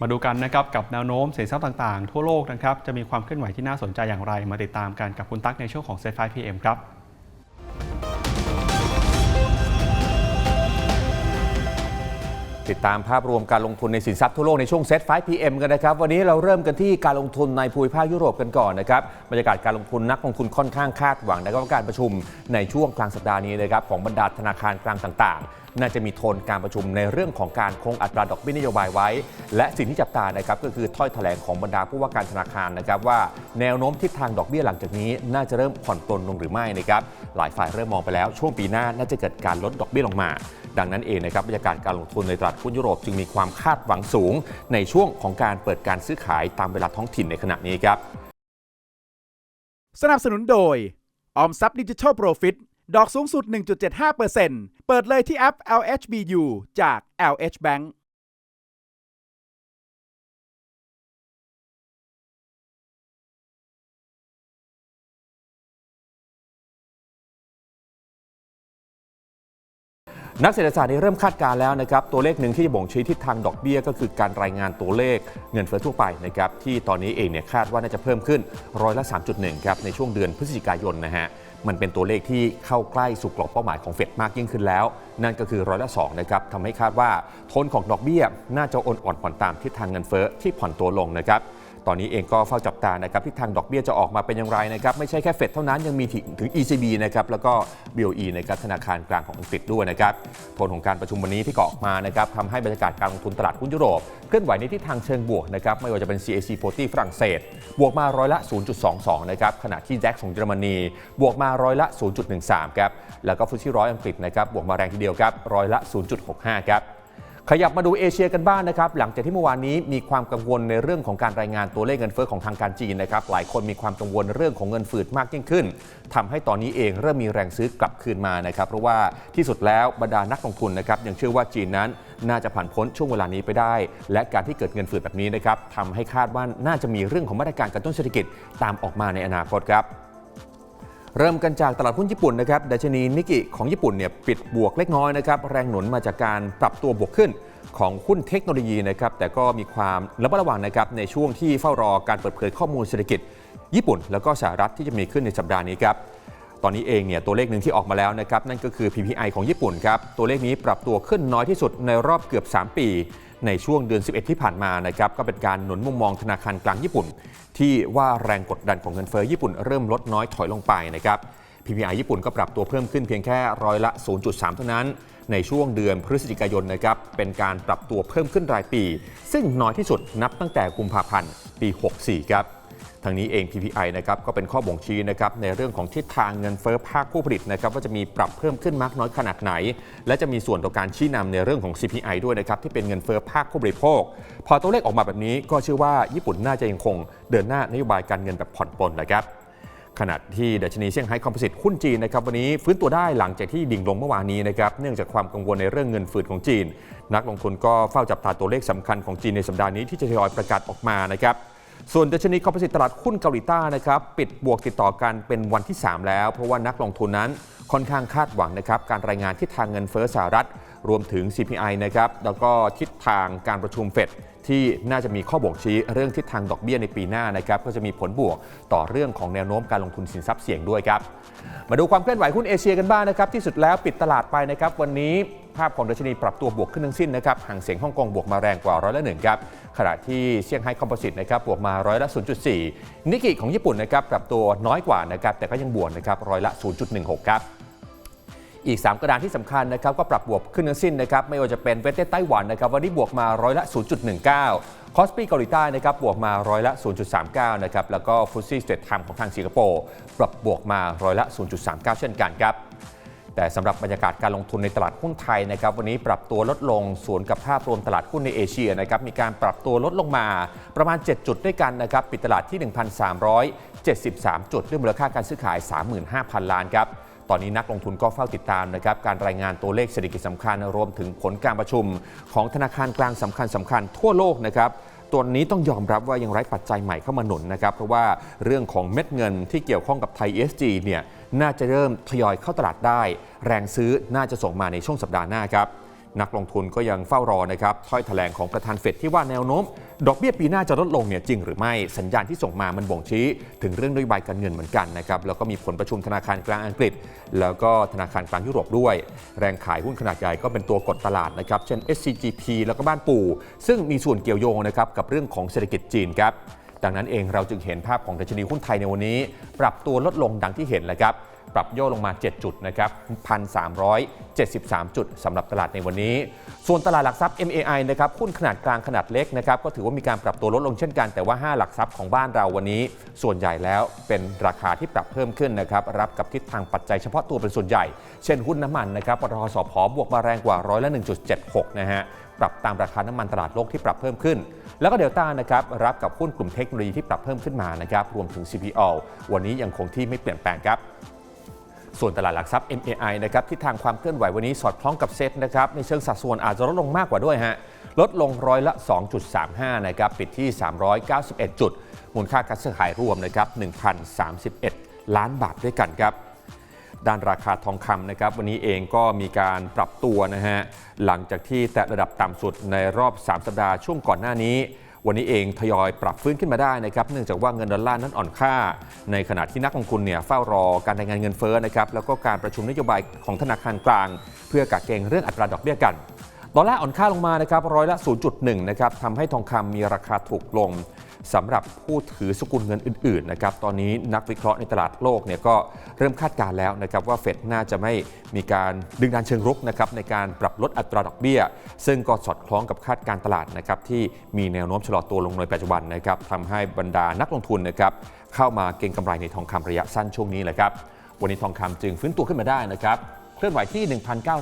มาดูกันนะครับกับแนวโน้มสินทรัพย์ต่างๆ ทั่วโลกนะครับจะมีความเคลื่อนไหวที่น่าสนใจอย่างไร มาติดตามกันกับคุณตั๊กในช่วงของ Set 5 PM ครับติดตามภาพรวมการลงทุนในสินทรัพย์ทั่วโลกในช่วงเซ็ต5 PM กันนะครับ วันนี้เราเริ่มกันที่การลงทุนในภูมิภาคยุโรปกันก่อนนะครับบรรยากาศการลงทุนนักลงทุนค่อนข้างคาดหวังนะครับว่าการประชุมในช่วงกลางสัปดาห์นี้นะครับของบรรดาธนาคารกลางต่างๆ น่าจะมีโทนการประชุมในเรื่องของการคงอัตราดอกเบี้ยนโยบายไว้ และสิ่งที่จับตานะครับก็คือถ้อยแถลงของบรรดาผู้ว่าการธนาคารนะครับว่าแนวโน้มทิศทางดอกเบี้ยหลังจากนี้ น่าจะเริ่มผ่อนปลนลงหรือไม่นะครับหลายฝ่ายเริ่มมองไปแล้วช่วงปีหน้าน่าจะเกิดการลดดอกเบี้ยลงมา ดังนั้นเองนะครับบรรยากาศการลงทุนในตลาดหุ้นยุโรปจึงมีความคาดหวังสูง ในช่วงของการเปิดการซื้อขายตามเวลาท้องถิ่นในขณะนี้ครับสนับสนุนโดยออมทรัพย์ดิจิทัลโปรฟิต ดอกสูงสุด 1.75%เปิดเลยที่แอป LHBU จาก LH Bank นักเศรษฐศาสตร์ได้เริ่มคาดการณ์แล้วนะครับตัวเลขหนึ่งที่จะบ่งชี้ทิศทางดอกเบี้ย ก็คือการรายงานตัวเลขเงินเฟ้อทั่วไปนะครับที่ตอนนี้เองเนี่ยคาดว่าน่าจะเพิ่มขึ้นร้อยละ 3.1 ครับในช่วงเดือนพฤศจิกายนนะฮะ มันเป็นตัวเลขที่เข้าใกล้สู่กรอบเป้าหมายของเฟดมากยิ่งขึ้นแล้ว นั่นก็คือร้อยละ2นะครับทำให้คาดว่าทนของดอกเบี้ยน่าจะอ่อนอ่อนผ่อนตามทิศทางเงินเฟ้อที่ผ่อนตัวลงนะครับ ตอนนี้เองก็เฝ้าจับตานะครับที่ทางดอกเบี้ยจะออกมาเป็นอย่างไรนะครับไม่ใช่แค่เฟดเท่านั้นยังมีถึงถึง ECB นะครับแล้วก็ BOE นะครับธนาคารกลางของอังกฤษด้วยนะครับโทนของการประชุมวันนี้ที่ก็ออกมานะครับทำให้บรรยากาศการลงทุนตลาดหุ้นยุโรปเคลื่อนไหวในทิศทางเชิงบวกนะครับไม่ว่าจะเป็น CAC 40 ฝรั่งเศส บวกมาร้อยละ 0.22 นะครับขณะที่แจ็คของเยอรมนีบวกมาร้อยละ 0.13 ครับแล้วก็ฟุตซี่ร้อยอังกฤษนะครับบวกมาแรงทีเดียวครับร้อยละ 0.65 ครับ ขยับมาดูเอเชียกันบ้างนะครับ หลังจากที่เมื่อวานนี้มีความกังวลในเรื่องของการรายงานตัวเลขเงินเฟ้อของทางการจีนนะครับ หลายคนมีความกังวลเรื่องของเงินฝืดมากยิ่งขึ้นทำให้ตอนนี้เองเริ่มมีแรงซื้อกลับคืนมานะครับ เพราะว่าที่สุดแล้วบรรดานักลงทุนนะครับยังเชื่อว่าจีนนั้นน่าจะผ่านพ้นช่วงเวลานี้ไปได้ และการที่เกิดเงินฝืดแบบนี้นะครับทำให้คาดว่าน่าจะมีเรื่องของมาตรการกระตุ้นเศรษฐกิจตามออกมาในอนาคตครับ เริ่มกันจากตลาดหุ้นญี่ปุ่นนะครับดัชนีนิกกิของญี่ปุ่นเนี่ยปิดบวกเล็กน้อยนะครับแรงหนุนมาจากการปรับตัวบวกขึ้นของหุ้นเทคโนโลยีนะครับแต่ก็มีความระมัดระวังนะครับในช่วงที่เฝ้ารอการเปิดเผยข้อมูลเศรษฐกิจ ญี่ปุ่น แล้วก็สหรัฐที่จะมีขึ้นในสัปดาห์นี้ครับ ตอนนี้เองเนี่ยตัวเลขหนึ่งที่ออกมาแล้วนะครับนั่นก็คือ PPI ของญี่ปุ่นครับตัวเลขนี้ปรับตัวขึ้นน้อยที่สุดในรอบเกือบ 3 ปี ในช่วงเดือน 11 ที่ผ่านมานะครับก็เป็นการหนุนมุมมองธนาคารกลางญี่ปุ่น ที่ว่าแรงกดดันของเงินเฟ้อญี่ปุ่นเริ่มลดน้อยถอยลงไปนะครับ PPI ญี่ปุ่นก็ปรับตัวเพิ่มขึ้นเพียงแค่ร้อยละ 0.3 เท่านั้น ในช่วงเดือนพฤศจิกายนนะครับเป็นการปรับตัวเพิ่มขึ้นรายปี ซึ่งน้อยที่สุดนับตั้งแต่กุมภาพันธ์ปี 64 ครับ ทางนี้เอง PPI นะครับก็เป็นข้อบ่งชี้นะครับในเรื่องของทิศทางเงินเฟ้อภาคผู้ผลิตนะครับว่าจะมีปรับเพิ่มขึ้นมากน้อยขนาดไหน และจะมีส่วนต่อการชี้นำในเรื่องของ CPI ด้วยนะครับที่เป็นเงินเฟ้อภาคผู้บริโภค พอตัวเลขออกมาแบบนี้ก็เชื่อว่าญี่ปุ่นน่าจะยังคงเดินหน้านโยบายการเงินแบบผ่อนปลนนะครับขณะที่ดัชนีเซี่ยงไฮ้คอมโพสิตหุ้นจีนนะครับวันนี้ฟื้นตัวได้หลังจากที่ดิ่งลงเมื่อวานนี้นะครับเนื่องจากความกังวลในเรื่องเงินฝืดของจีน นักลงทุนก็เฝ้าจับตาตัวเลขสำคัญของจีนในสัปดาห์นี้ที่จะทยอยประกาศออกมานะครับ ส่วนดัชนีคอมโพสิตตลาดหุ้นเกาหลีใต้นะครับปิดบวกติดต่อกันเป็นวันที่ 3 แล้ว เพราะว่านักลงทุนนั้นค่อนข้างคาดหวังนะครับการรายงานทิศทางเงินเฟ้อสหรัฐ รวมถึง CPI นะครับ แล้วก็ทิศทางการประชุมเฟดที่น่าจะมีข้อบ่งชี้เรื่องทิศทางดอกเบี้ยในปีหน้านะครับก็จะมีผลบวกต่อเรื่องของแนวโน้มการลงทุนสินทรัพย์เสี่ยงด้วยครับ มาดูความเคลื่อนไหวหุ้นเอเชียกันบ้างนะครับที่สุดแล้วปิดตลาดไปนะครับวันนี้ภาพของดัชนีปรับตัวบวกขึ้นทั้งสิ้นนะครับห่างเสียงฮ่องกงบวกมาแรงกว่าร้อยละหนึ่งครับขณะที่เซี่ยงไฮ้คอมโพสิตนะครับบวกมาร้อยละ0.4นิกกิของญี่ปุ่นนะครับปรับตัวน้อยกว่านะครับแต่ก็ยังบวกนะครับร้อยละ0.16ครับ อีก 3 กระดานที่สำคัญนะครับก็ปรับบวกขึ้นทั้งสิ้นนะครับไม่ว่าจะเป็นเวสเทสไต้หวันนะครับวันนี้บวกมาร้อยละ 0.19 คอสปีเกาหลีใต้นะครับบวกมาร้อยละ 0.39 นะครับแล้วก็ฟุตซี่สเตทไทม์ของทางสิงคโปร์ปรับบวกมาร้อยละ 0.39 เช่นกันครับแต่สำหรับบรรยากาศการลงทุนในตลาดหุ้นไทยนะครับวันนี้ปรับตัวลดลงสวนกับภาพรวมตลาดหุ้นในเอเชียนะครับมีการปรับตัวลดลงมาประมาณ 7 จุดด้วยกันนะครับปิดตลาดที่ 1,373 จุดด้วยมูลค่าการซื้อขาย 35,000 ล้านครับ ตอนนี้นักลงทุนก็เฝ้าติดตามนะครับการรายงานตัวเลขเศรษฐกิจสำคัญรวมถึงผลการประชุมของธนาคารกลางสำคัญสำคัญทั่วโลกนะครับตัวนี้ต้องยอมรับว่ายังไร้ปัจจัยใหม่เข้ามาหนุนนะครับ เพราะว่าเรื่องของเม็ดเงินที่เกี่ยวข้องกับไทย ESG เนี่ยน่าจะเริ่มทยอยเข้าตลาดได้ แรงซื้อน่าจะส่งมาในช่วงสัปดาห์หน้าครับ นักลงทุนก็ยังเฝ้ารอนะครับถ้อยแถลงของประธานเฟดที่ว่าแนวโน้ม ดอกเบี้ยปีหน้าจะลดลงเนี่ยจริงหรือไม่สัญญาณที่ส่งมามันบ่งชี้ ถึงเรื่องนโยบายการเงินเหมือนกันนะครับแล้วก็มีผลประชุมธนาคารกลางอังกฤษ แล้วก็ธนาคารกลางยุโรปด้วย แรงขายหุ้นขนาดใหญ่ก็เป็นตัวกดตลาดนะครับเช่น SCGP แล้วก็บ้านปู่ ซึ่งมีส่วนเกี่ยวโยงนะครับกับเรื่องของเศรษฐกิจจีนครับดังนั้นเองเราจึงเห็นภาพของดัชนีหุ้นไทยในวันนี้ ปรับตัวลดลงดังที่เห็นแหละครับ ปรับย่อลงมา 7 จุดนะครับ 1,373 จุดสำหรับตลาดในวันนี้ ส่วนตลาดหลักทรัพย์ MAI นะครับหุ้นขนาดกลางขนาดเล็กนะครับก็ถือว่ามีการปรับตัวลดลงเช่นกันแต่ว่า 5 หลักทรัพย์ของบ้านเราวันนี้ ส่วนใหญ่แล้วเป็นราคาที่ปรับเพิ่มขึ้นนะครับรับกับทิศทางปัจจัยเฉพาะตัวเป็นส่วนใหญ่ เช่นหุ้นน้ำมันนะครับปตทสพบวกมาแรงกว่าร้อยละ1.76นะฮะปรับตามราคาน้ำมันตลาดโลกที่ปรับเพิ่มขึ้น แล้วก็เดลต้านะครับรับกับหุ้นกลุ่มเทคโนโลยีที่ปรับเพิ่มขึ้นมานะครับรวมถึง CPO วันนี้ยังคงที่ไม่เปลี่ยนแปลงครับ ส่วนตลาดหลักทรัพย์ MAI นะครับที่ทางความเคลื่อนไหววันนี้สอดคล้องกับเซ็ตนะครับในเชิงสัดส่วนอาจจะลดลงมากกว่าด้วยฮะลดลงร้อยละ 2.35 นะครับปิดที่ 391 จุด มูลค่าการซื้อขายรวมนะครับ1,031 ล้านบาทด้วยกันครับด้านราคาทองคำนะครับวันนี้เองก็มีการปรับตัวนะฮะหลังจากที่แตะระดับต่ำสุดในรอบ 3 สัปดาห์ช่วงก่อนหน้านี้ วันนี้เองทยอยปรับฟื้นขึ้นมาได้นะครับเนื่องจากว่าเงินดอลลาร์นั้นอ่อนค่า ในขณะที่นักลงทุนเนี่ยเฝ้ารอการรายงานเงินเฟ้อนะครับแล้วก็การประชุมนโยบายของธนาคารกลาง เพื่อกักเกงเรื่องอัตราดอกเบี้ยกัน ดอลลาร์อ่อนค่าลงมานะครับร้อยละ 0.1 นะครับทำให้ทองคำมีราคาถูกลงสำหรับผู้ถือสกุลเงินอื่นๆนะครับตอนนี้นักวิเคราะห์ในตลาดโลกเนี่ยก็เริ่มคาดการณ์แล้วนะครับว่าเฟดน่าจะไม่มีการดึงดันเชิงรุกนะครับในการปรับลดอัตราดอกเบี้ย ซึ่งก็สอดคล้องกับคาดการตลาดนะครับที่มีแนวโน้มชะลอตัวลงในปัจจุบันนะครับทำให้บรรดานักลงทุนนะครับเข้ามาเก็งกำไรในทองคำระยะสั้นช่วงนี้แหละครับวันนี้ทองคำจึงฟื้นตัวขึ้นมาได้นะครับเคลื่อนไหวที่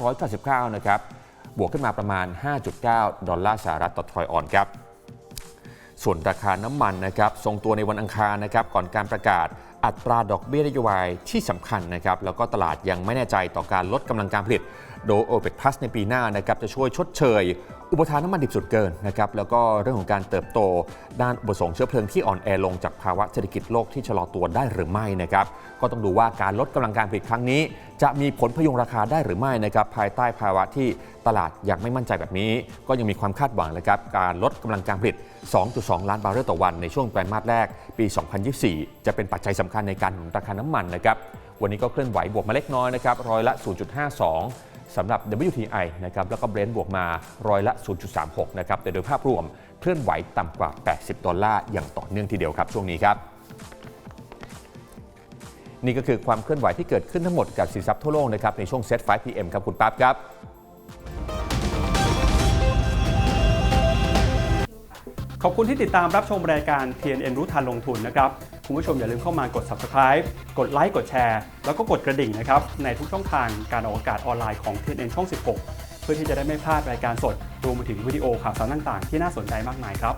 1,999 นะครับ บวกขึ้นมาประมาณ 5.9 ดอลลาร์สหรัฐต่อทรอยออนครับส่วนราคาน้ำมันนะครับทรงตัวในวันอังคารนะครับก่อนการประกาศอัตราดอกเบี้ยนโยบายที่สำคัญนะครับแล้วก็ตลาดยังไม่แน่ใจต่อการลดกำลังการผลิต โดย OPEC Plus ในปีหน้านะครับจะช่วยชดเชย อุปทานน้ำมันดิบสุดเกินนะครับแล้วก็เรื่องของการเติบโตด้านอุปสงค์เชื้อเพลิงที่อ่อนแอลงจากภาวะเศรษฐกิจโลกที่ชะลอตัวได้หรือไม่นะครับก็ต้องดูว่าการลดกำลังการผลิตครั้งนี้ จะมีผลพยุงราคาได้หรือไม่นะครับภายใต้ภาวะที่ตลาดยังไม่มั่นใจแบบนี้ ก็ยังมีความคาดหวังนะครับการลดกำลังการผลิต 2.2 ล้านบาร์เรลต่อวันในช่วงไตรมาสแรกปี 2024 จะเป็นปัจจัยสำคัญในการหนุนราคาน้ำมันนะครับวันนี้ก็เคลื่อนไหวบวกมาเล็กน้อยนะครับร้อยละ 0.52 สำหรับ WTI นะครับแล้วก็เบรนท์บวกมาร้อยละ 0.36 นะครับแต่โดยภาพรวมเคลื่อนไหวต่ำกว่า 80 ดอลลาร์อย่างต่อเนื่องทีเดียวครับ ช่วงนี้ครับนี่ก็คือความเคลื่อนไหวที่เกิดขึ้นทั้งหมดกับสินทรัพย์ทั่วโลกนะครับในช่วงเซ็ต5 PM ครับคุณปั๊บครับ ขอบคุณที่ติดตามรับชมรายการ TNN รู้ทันลงทุนนะครับ คุณผู้ชมอย่าลืมเข้ามากด subscribe กดไลค์กดแชร์ แล้วก็กดกระดิ่งนะครับ ในทุกช่องทางการออกอากาศออนไลน์ของ TNN ช่อง 16 เพื่อที่จะได้ไม่พลาดรายการสดรวมไปถึงวิดีโอข่าวสารต่างๆ ที่น่าสนใจมากมายครับ